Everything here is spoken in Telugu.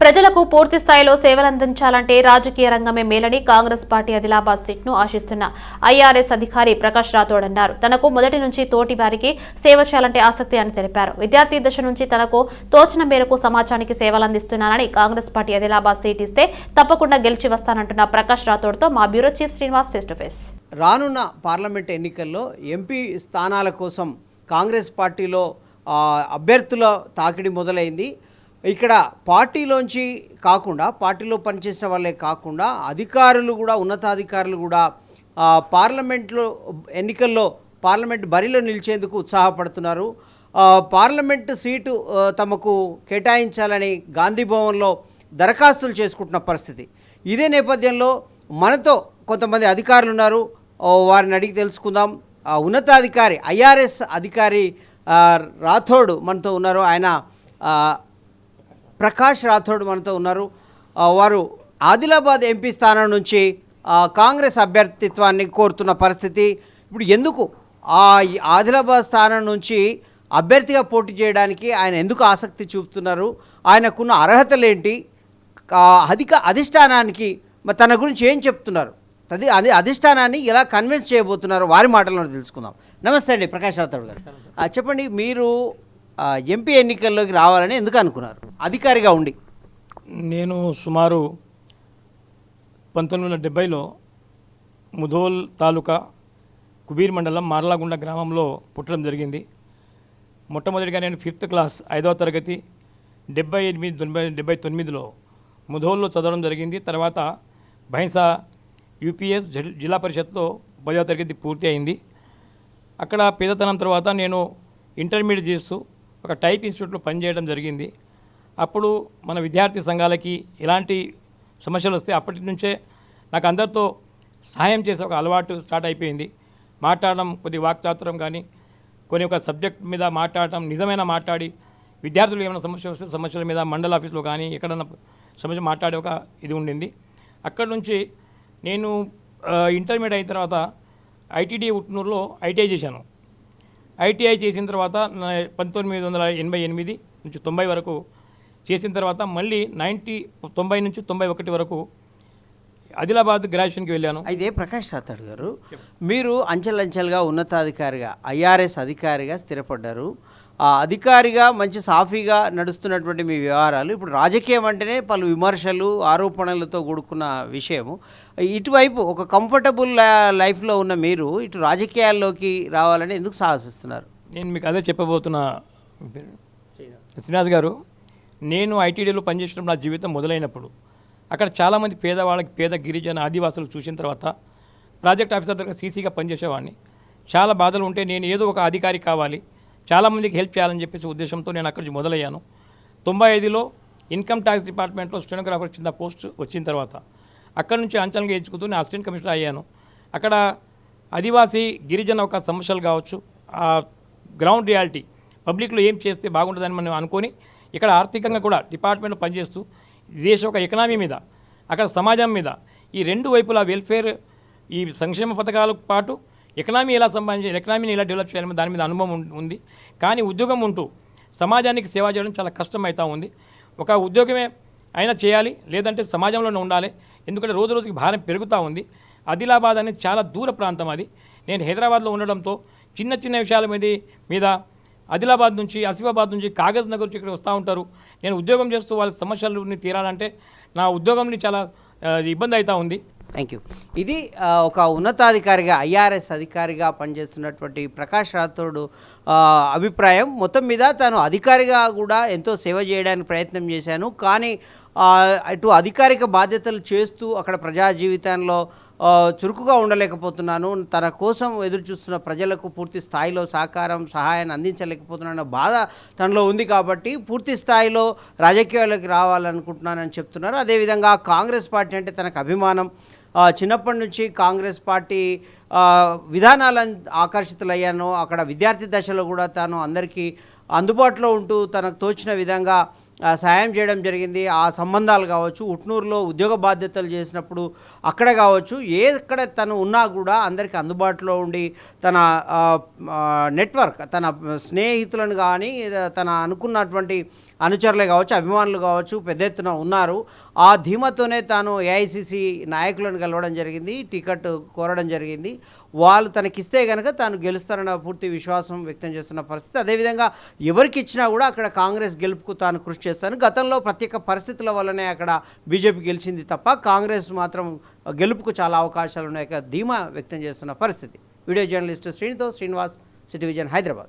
ప్రజలకు పూర్తి స్థాయిలో సేవలందించాలంటే రాజకీయ రంగమే మేలని కాంగ్రెస్ పార్టీ ఆదిలాబాద్ సీట్ను ఆశిస్తున్న ఐఆర్ఎస్ అధికారి ప్రకాష్ రాథోడ్ అన్నారు. తనకు మొదటి నుంచి తోటి వారికి సేవ చేయాలంటే ఆసక్తి అని తెలిపారు. విద్యార్థి దశ నుంచి తనకు తోచిన మేరకు సమాజానికి సేవలందిస్తున్నానని కాంగ్రెస్ పార్టీ ఆదిలాబాద్ సీట్ ఇస్తే తప్పకుండా గెలిచి వస్తానంటున్న ప్రకాష్ రాథోడ్తో మా bureau chief Srinivas face to face. రానున్న పార్లమెంట్ ఎన్నికల్లో ఎంపీ స్థానాల కోసం కాంగ్రెస్ పార్టీలో అభ్యర్థుల తాకిడి మొదలైంది. ఇక్కడ పార్టీలోంచి కాకుండా పార్టీలో పనిచేసిన వాళ్ళే కాకుండా అధికారులు కూడా ఉన్నతాధికారులు కూడా పార్లమెంట్లో ఎన్నికల్లో పార్లమెంట్ బరిలో నిలిచేందుకు ఉత్సాహపడుతున్నారు. పార్లమెంట్ సీటు తమకు కేటాయించాలని గాంధీ భవన్లో దరఖాస్తులు చేసుకుంటున్న పరిస్థితి. ఇదే నేపథ్యంలో మనతో కొంతమంది అధికారులు ఉన్నారు. వారిని అడిగి తెలుసుకుందాం. ఉన్నతాధికారి ఐఆర్ఎస్ అధికారి రాథోడ్ మనతో ఉన్నారు. ఆయన ప్రకాష్ రాథోడ్ మనతో ఉన్నారు. వారు ఆదిలాబాద్ ఎంపీ స్థానం నుంచి కాంగ్రెస్ అభ్యర్థిత్వాన్ని కోరుతున్న పరిస్థితి. ఇప్పుడు ఎందుకు ఆ ఆదిలాబాద్ స్థానం నుంచి అభ్యర్థిగా పోటీ చేయడానికి ఆయన ఎందుకు ఆసక్తి చూపుతున్నారు? ఆయనకున్న అర్హతలేంటి? అధిక అధిష్టానానికి మరి తన గురించి ఏం చెప్తున్నారు? అది అది అధిష్టానాన్ని ఎలా కన్విన్స్ చేయబోతున్నారు. వారి మాటలను తెలుసుకుందాం. నమస్తే అండి ప్రకాష్ రాథోడ్ గారు. చెప్పండి మీరు ఎంపీ ఎన్నికల్లోకి రావాలని ఎందుకు అనుకున్నారు? అధికారిగా ఉండి. నేను సుమారు పంతొమ్మిది వందల డెబ్బైలో ముధోల్ తాలూకా కుబీర్ మండలం మార్లాగుండ గ్రామంలో పుట్టడం జరిగింది. మొట్టమొదటిగా నేను ఫిఫ్త్ క్లాస్ ఐదవ తరగతి డెబ్బై ఎనిమిది తొంభై డెబ్బై తొమ్మిదిలో ముధోల్లో చదవడం జరిగింది. తర్వాత భైంసా యూపీఎస్ జిల్లా పరిషత్లో పదవ తరగతి పూర్తి అయింది. అక్కడ పేదతనం తర్వాత నేను ఇంటర్మీడియట్ చేస్తూ ఒక టైప్ ఇన్స్టిట్యూట్లో పనిచేయడం జరిగింది. అప్పుడు మన విద్యార్థి సంఘాలకి ఎలాంటి సమస్యలు వస్తే అప్పటి నుంచే నాకు అందరితో సహాయం చేసే ఒక అలవాటు స్టార్ట్ అయిపోయింది. మాట్లాడడం కొద్ది వాక్చాతురం కానీ కొన్ని ఒక సబ్జెక్ట్ మీద మాట్లాడటం నిజమైన మాట్లాడి విద్యార్థులు ఏమైనా సమస్య వస్తే సమస్యల మీద మండల ఆఫీస్లో కానీ ఎక్కడన్నా సమస్య మాట్లాడే ఒక ఇది ఉండింది. అక్కడ నుంచి నేను ఇంటర్మీడియట్ అయిన తర్వాత ఐటీడీ ఉట్నూరులో ఐటీఐ చేశాను. ఐటీఐ చేసిన తర్వాత పంతొమ్మిది వందల ఎనభై ఎనిమిది నుంచి తొంభై వరకు చేసిన తర్వాత మళ్ళీ నైంటీ తొంభై నుంచి తొంభై ఒకటి వరకు ఆదిలాబాద్ గ్రాడ్యుయేషన్కి వెళ్ళాను. అయితే ప్రకాష్ రాథోడ్ గారు మీరు అంచెలంచెలుగా ఉన్నతాధికారిగా ఐఆర్ఎస్ అధికారిగా స్థిరపడ్డారు. అధికారిగా మంచి సాఫీగా నడుస్తున్నటువంటి మీ వ్యవహారాలు ఇప్పుడు రాజకీయం అంటేనే పలు విమర్శలు ఆరోపణలతో కూడుకున్న విషయము. ఇటువైపు ఒక కంఫర్టబుల్ లైఫ్లో ఉన్న మీరు ఇటు రాజకీయాల్లోకి రావాలని ఎందుకు సాహసిస్తున్నారు? నేను మీకు అదే చెప్పబోతున్నా. శ్రీనివాస్ గారు నేను ఐటీడీలో పనిచేసినప్పుడు నా జీవితం మొదలైనప్పుడు అక్కడ చాలామంది పేదవాళ్ళకి పేద గిరిజన ఆదివాసులు చూసిన తర్వాత ప్రాజెక్ట్ ఆఫీసర్ దగ్గర సీసీగా పనిచేసేవాడిని. చాలా బాధలు ఉంటే నేను ఏదో ఒక అధికారి కావాలి చాలామందికి హెల్ప్ చేయాలని చెప్పేసి ఉద్దేశంతో నేను అక్కడి నుంచి మొదలయ్యాను. తొంభై ఐదులో ఇన్కమ్ ట్యాక్స్ డిపార్ట్మెంట్లో స్టెనోగ్రాఫర్ చిన్న పోస్ట్ వచ్చిన తర్వాత అక్కడి నుంచి అంచనాగా ఎంచుకుంటూ నేను అసిస్టెంట్ కమిషనర్ అయ్యాను. అక్కడ ఆదివాసీ గిరిజన ఒక సమస్యలు కావచ్చు ఆ గ్రౌండ్ రియాలిటీ పబ్లిక్లో ఏం చేస్తే బాగుంటుందని మనం అనుకొని ఇక్కడ ఆర్థికంగా కూడా డిపార్ట్మెంట్లో పనిచేస్తూ దేశ ఒక ఎకనామీ మీద అక్కడ సమాజం మీద ఈ రెండు వైపులా వెల్ఫేర్ ఈ సంక్షేమ పథకాలకు పాటు ఎకనామీ ఎలా సంబంధించి ఎకనామీని ఎలా డెవలప్ చేయాలని దాని మీద అనుభవం ఉంది. కానీ ఉద్యోగం ఉంటూ సమాజానికి సేవ చేయడం చాలా కష్టం ఉంది. ఒక ఉద్యోగమే అయినా చేయాలి లేదంటే సమాజంలోనే ఉండాలి. ఎందుకంటే రోజు రోజుకి భారం పెరుగుతూ ఉంది. ఆదిలాబాద్ అనేది చాలా దూర ప్రాంతం అది. నేను హైదరాబాద్లో ఉండడంతో చిన్న చిన్న విషయాల మీద మీద ఆదిలాబాద్ నుంచి ఆసిఫాబాద్ నుంచి కాగజ్ నగర్ నుంచి ఇక్కడ వస్తూ ఉంటారు. నేను ఉద్యోగం చేస్తూ వాళ్ళ సమస్యలని తీరాలంటే నా ఉద్యోగంని చాలా ఇబ్బంది అవుతూ ఉంది. థ్యాంక్ యూ ఇది ఒక ఉన్నతాధికారిగా ఐఆర్ఎస్ అధికారిగా పనిచేస్తున్నటువంటి ప్రకాష్ రాథోడ్ అభిప్రాయం. మొత్తం మీద తాను అధికారిగా కూడా ఎంతో సేవ చేయడానికి ప్రయత్నం చేశాను. కానీ అటు అధికారిక బాధ్యతలు చేస్తూ అక్కడ ప్రజా జీవితంలో చురుకుగా ఉండలేకపోతున్నాను. తన కోసం ఎదురు చూస్తున్న ప్రజలకు పూర్తి స్థాయిలో సహకారం సహాయాన్ని అందించలేకపోతున్నానన్న బాధ తనలో ఉంది కాబట్టి పూర్తి స్థాయిలో రాజకీయాలకు రావాలనుకుంటున్నానని చెప్తున్నారు. అదేవిధంగా కాంగ్రెస్ పార్టీ అంటే తనకు అభిమానం. చిన్నప్పటి నుంచి కాంగ్రెస్ పార్టీ విధానాలను ఆకర్షితులయ్యాను. అక్కడ విద్యార్థి దశలో కూడా తాను అందరికీ అందుబాటులో ఉంటూ తనకు తోచిన విధంగా సాయం చేయడం జరిగింది. ఆ సంబంధాలు కావచ్చు ఉట్నూరులో ఉద్యోగ బాధ్యతలు చేసినప్పుడు అక్కడ కావచ్చు ఏ ఎక్కడ తను ఉన్నా కూడా అందరికీ అందుబాటులో ఉండి తన నెట్వర్క్ తన స్నేహితులను కానీ తన అనుకున్నటువంటి అనుచరులే కావచ్చు అభిమానులు కావచ్చు పెద్ద ఎత్తున ఉన్నారు. ఆ ధీమతోనే తాను ఏఐసిసి నాయకులను కలవడం జరిగింది టికెట్ కోరడం జరిగింది. వాళ్ళు తనకిస్తే కనుక తాను గెలుస్తారన్న పూర్తి విశ్వాసం వ్యక్తం చేస్తున్న పరిస్థితి. అదేవిధంగా ఎవరికి ఇచ్చినా కూడా అక్కడ కాంగ్రెస్ గెలుపుకు తాను కృషి చేస్తాను. గతంలో ప్రత్యేక పరిస్థితుల వల్లనే అక్కడ బీజేపీ గెలిచింది తప్ప కాంగ్రెస్ మాత్రం గెలుపుకు చాలా అవకాశాలు ఉన్నాయి. ధీమా వ్యక్తం చేస్తున్న పరిస్థితి. వీడియో జర్నలిస్ట్ శ్రీనితో శ్రీనివాస్ సిటీ విజన్ హైదరాబాద్.